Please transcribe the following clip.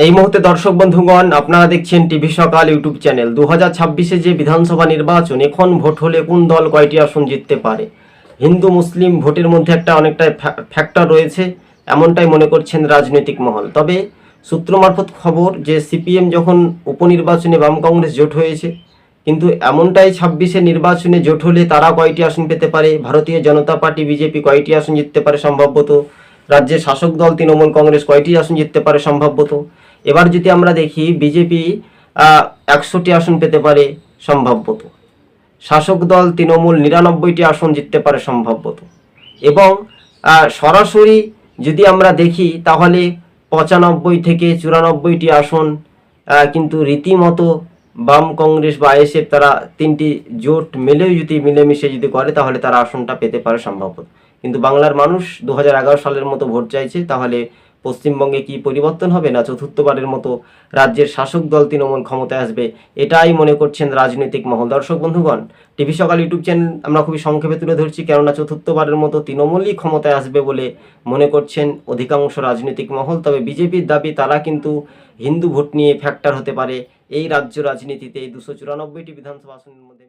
এই মুহূর্তে দর্শক বন্ধুগণ, আপনারা দেখছেন টিভি সকাল ইউটিউব চ্যানেল। দু হাজার ছাব্বিশে যে বিধানসভা নির্বাচন, এখন ভোট হলে কোন দল কয়টি আসন জিততে পারে? হিন্দু, মুসলিম ভোটের মধ্যে একটা অনেকটাই ফ্যাক্টর রয়েছে, এমনটাই মনে করছেন রাজনৈতিক মহল। তবে সূত্র মারফত খবর যে সিপিএম যখন উপনির্বাচনে বাম কংগ্রেস জোট হয়েছে, কিন্তু এমনটাই ছাব্বিশে নির্বাচনে জোট হলে তারা কয়টি আসন পেতে পারে? ভারতীয় জনতা পার্টি, বিজেপি কয়টি আসন জিততে পারে সম্ভবত? রাজ্যের শাসক দল তৃণমূল কংগ্রেস কয়টি আসন জিততে পারে সম্ভবত এবার যদি আমরা দেখি, বিজেপি একশোটি আসন পেতে পারে সম্ভবত শাসক দল তৃণমূল নিরানব্বইটি আসন জিততে পারে সম্ভবত এবং সরাসরি যদি আমরা দেখি, তাহলে পঁচানব্বই থেকে চুরানব্বইটি আসন কিন্তু রীতিমতো বাম কংগ্রেস বা আইএসএফ তারা তিনটি জোট মিলেও যদি মিলেমিশে যদি করে, তাহলে তারা আসনটা পেতে পারে সম্ভবত কিন্তু বাংলার মানুষ দু হাজার এগারো সালের মতো ভোট চাইছে, তাহলে পশ্চিমবঙ্গে কি পরিবর্তন হবে না চতুর্থবারের মতো রাজ্যের শাসক দল তৃণমূল ক্ষমতায় আসবে? এটাই মনে করছেন রাজনৈতিক মহল। দর্শক বন্ধুগণ, টিভি সকাল ইউটিউব চ্যানেল আমরা খুবই সংক্ষেপে তুলে ধরছি, কেননা চতুর্থবারের মতো তৃণমূলই ক্ষমতায় আসবে বলে মনে করছেন অধিকাংশ রাজনৈতিক মহল। তবে বিজেপির দাবি, তারা কিন্তু হিন্দু ভোট নিয়ে ফ্যাক্টর হতে পারে। এই রাজ্য রাজনীতিতে দুশো চুরানব্বইটি বিধানসভা আসনের মধ্যে